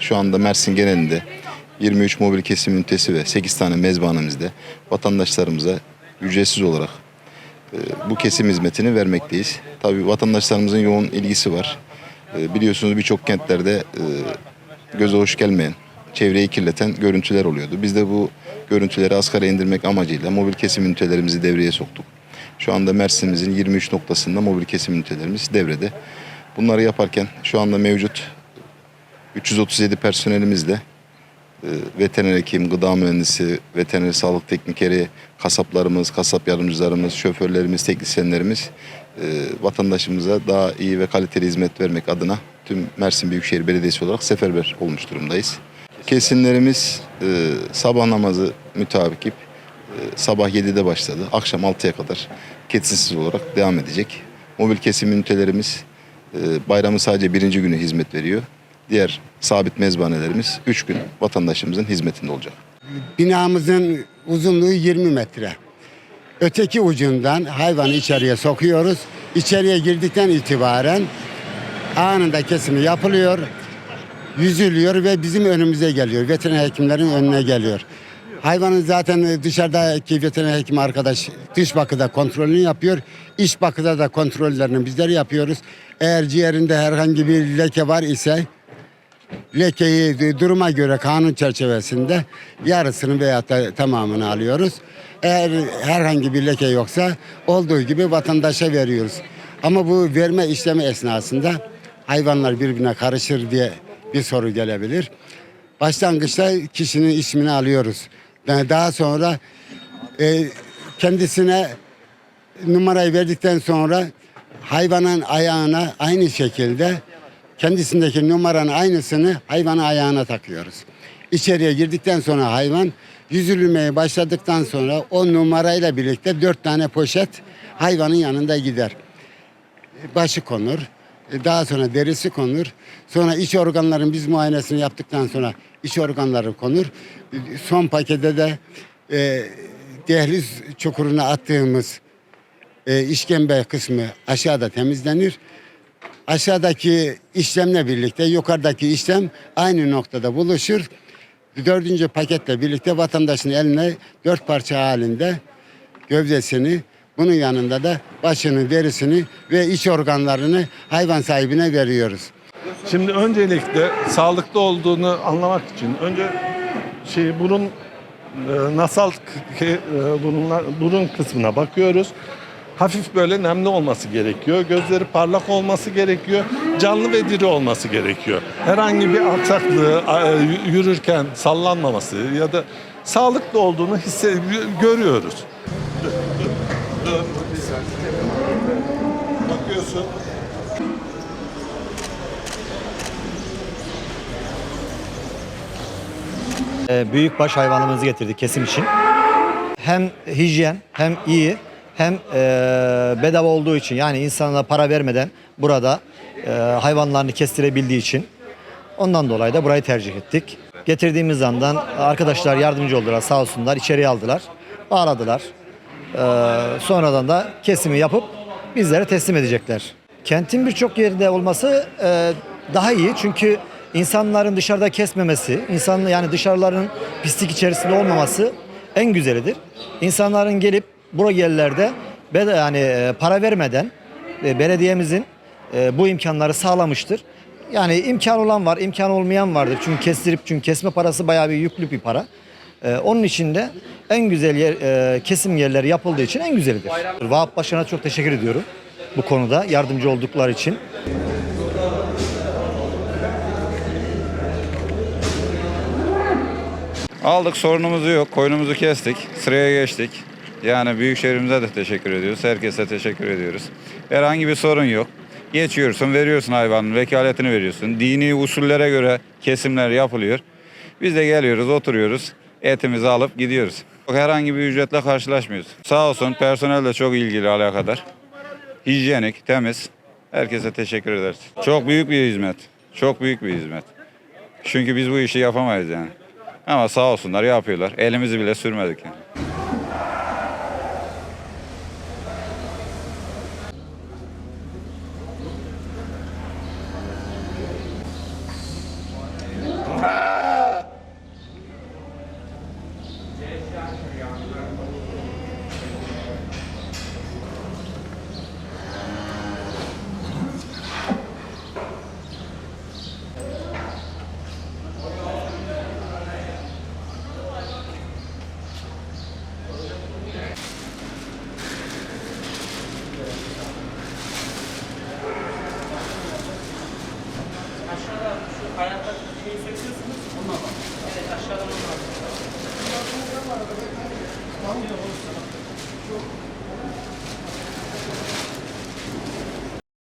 Şu anda Mersin genelinde 23 mobil kesim ünitesi ve 8 tane mezbahanemizde vatandaşlarımıza ücretsiz olarak e, bu kesim hizmetini vermekteyiz. Tabii vatandaşlarımızın yoğun ilgisi var. E, biliyorsunuz birçok kentlerde e, göze hoş gelmeyen, çevreyi kirleten görüntüler oluyordu. Biz de bu görüntüleri asgara indirmek amacıyla mobil kesim ünitelerimizi devreye soktuk. Şu anda Mersin'imizin 23 noktasında mobil kesim ünitelerimiz devrede. Bunları yaparken şu anda mevcut 337 personelimizle veteriner hekim, gıda mühendisi, veteriner sağlık teknikeri, kasaplarımız, kasap yardımcılarımız, şoförlerimiz, teknisyenlerimiz e, vatandaşımıza daha iyi ve kaliteli hizmet vermek adına tüm Mersin Büyükşehir Belediyesi olarak seferber olmuş durumdayız. Kesimlerimiz e, sabah namazı mütabikip e, sabah 7'de başladı. Akşam 6'ya kadar kesintisiz olarak devam edecek. Mobil kesim ünitelerimiz e, bayramın sadece birinci günü hizmet veriyor. Diğer sabit mezbahanelerimiz 3 gün vatandaşımızın hizmetinde olacak. Binamızın uzunluğu 20 metre. Öteki ucundan hayvanı içeriye sokuyoruz. İçeriye girdikten itibaren anında kesimi yapılıyor. Yüzülüyor ve bizim önümüze geliyor. Veteriner hekimlerin önüne geliyor. Hayvanın zaten dışarıdaki veteriner hekim arkadaş dış bakıda kontrolünü yapıyor. İç bakıda da kontrollerini bizler yapıyoruz. Eğer ciğerinde herhangi bir leke var ise lekeyi duruma göre kanun çerçevesinde yarısını veya da tamamını alıyoruz. Eğer herhangi bir leke yoksa olduğu gibi vatandaşa veriyoruz. Ama bu verme işlemi esnasında hayvanlar birbirine karışır diye bir soru gelebilir. Başlangıçta kişinin ismini alıyoruz. Daha sonra e, kendisine numarayı verdikten sonra hayvanın ayağına aynı şekilde kendisindeki numaranın aynısını hayvanın ayağına takıyoruz. İçeriye girdikten sonra hayvan yüzülmeye başladıktan sonra o numarayla birlikte dört tane poşet hayvanın yanında gider. Başı konur. e, Daha sonra derisi konur. Sonra iç organların biz muayenesini yaptıktan sonra iç organları konur. E, Son pakete de e, dehliz çukuruna attığımız e, işkembe kısmı aşağıda temizlenir. Aşağıdaki işlemle birlikte yukarıdaki işlem aynı noktada buluşur. Dördüncü paketle birlikte vatandaşın eline dört parça halinde gövdesini, bunun yanında da başını, derisini ve iç organlarını hayvan sahibine veriyoruz. Şimdi öncelikle sağlıklı olduğunu anlamak için önce şey burun e, nasal e, burunlar, burun kısmına bakıyoruz. Hafif böyle nemli olması gerekiyor. Gözleri parlak olması gerekiyor. Canlı ve diri olması gerekiyor. Herhangi bir aksaklığı e, yürürken sallanmaması ya da sağlıklı olduğunu hisse görüyoruz. Dur, dur, dur. Hayvanımızı getirdik kesim için. Hem hijyen hem iyi hem e, bedava olduğu için yani insana para vermeden burada e, hayvanlarını kestirebildiği için ondan dolayı da burayı tercih ettik. Getirdiğimiz andan arkadaşlar yardımcı oldular sağ olsunlar içeriye aldılar bağladılar. Ee, sonradan da kesimi yapıp bizlere teslim edecekler. Kentin birçok yerinde olması e, daha iyi çünkü insanların dışarıda kesmemesi, insan yani dışarıların pislik içerisinde olmaması en güzelidir. İnsanların gelip bu yerlerde yani e, para vermeden e, belediyemizin e, bu imkanları sağlamıştır. Yani imkan olan var, imkan olmayan vardır. Çünkü kestirip çünkü kesme parası bayağı bir yüklü bir para. Onun için de en güzel yer, kesim yerleri yapıldığı için en güzelidir. Vahap Başkan'a çok teşekkür ediyorum bu konuda yardımcı oldukları için. Aldık sorunumuzu yok. Koyunumuzu kestik. Sıraya geçtik. Yani Büyükşehir'imize de teşekkür ediyoruz. Herkese teşekkür ediyoruz. Herhangi bir sorun yok. Geçiyorsun, veriyorsun hayvanın, vekaletini veriyorsun. Dini usullere göre kesimler yapılıyor. Biz de geliyoruz, oturuyoruz. Etimizi alıp gidiyoruz. Herhangi bir ücretle karşılaşmıyoruz. Sağ olsun personel de çok ilgili alakadar. Hijyenik, temiz. Herkese teşekkür ederiz. Çok büyük bir hizmet. Çok büyük bir hizmet. Çünkü biz bu işi yapamayız yani. Ama sağ olsunlar yapıyorlar. Elimizi bile sürmedik yani. aşağıda şu ayakta şeyi söküyorsunuz. Bununla bak. Evet aşağıdan bununla bak. Bunlar bunlar var. Tamam. Yok.